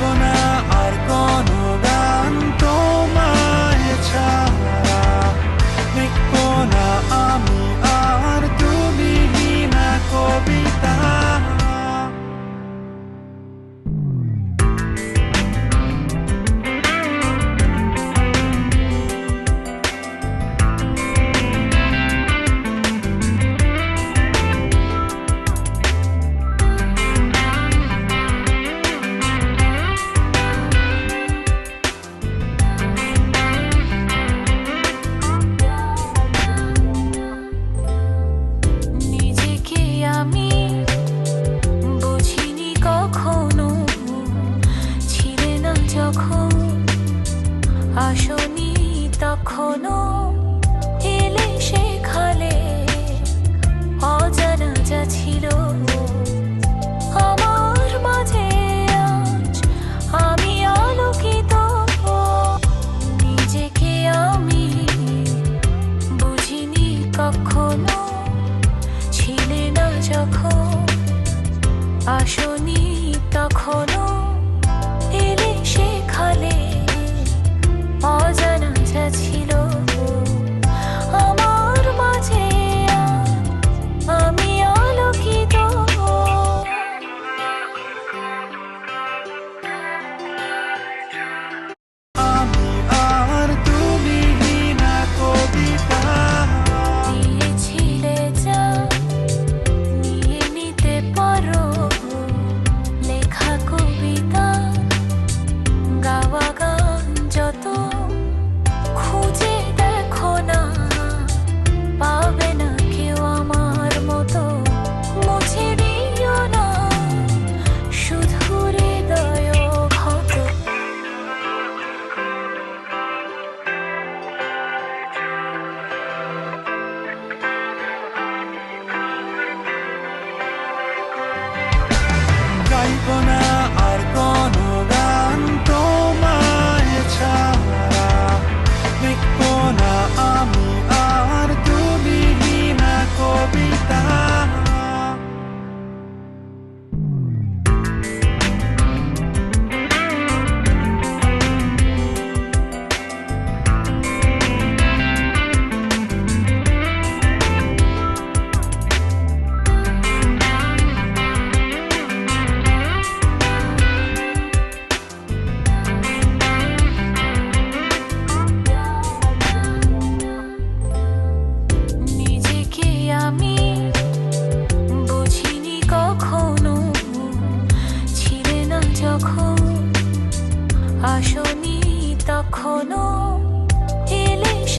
کنه ارگانو কখনো এলে শেখালে অজানা যা ছিল। আমার মাঝে আজ আমি আলোকিত। নিজেকে আমি বুঝিনি কখনো, ছিলে না যখন আসলে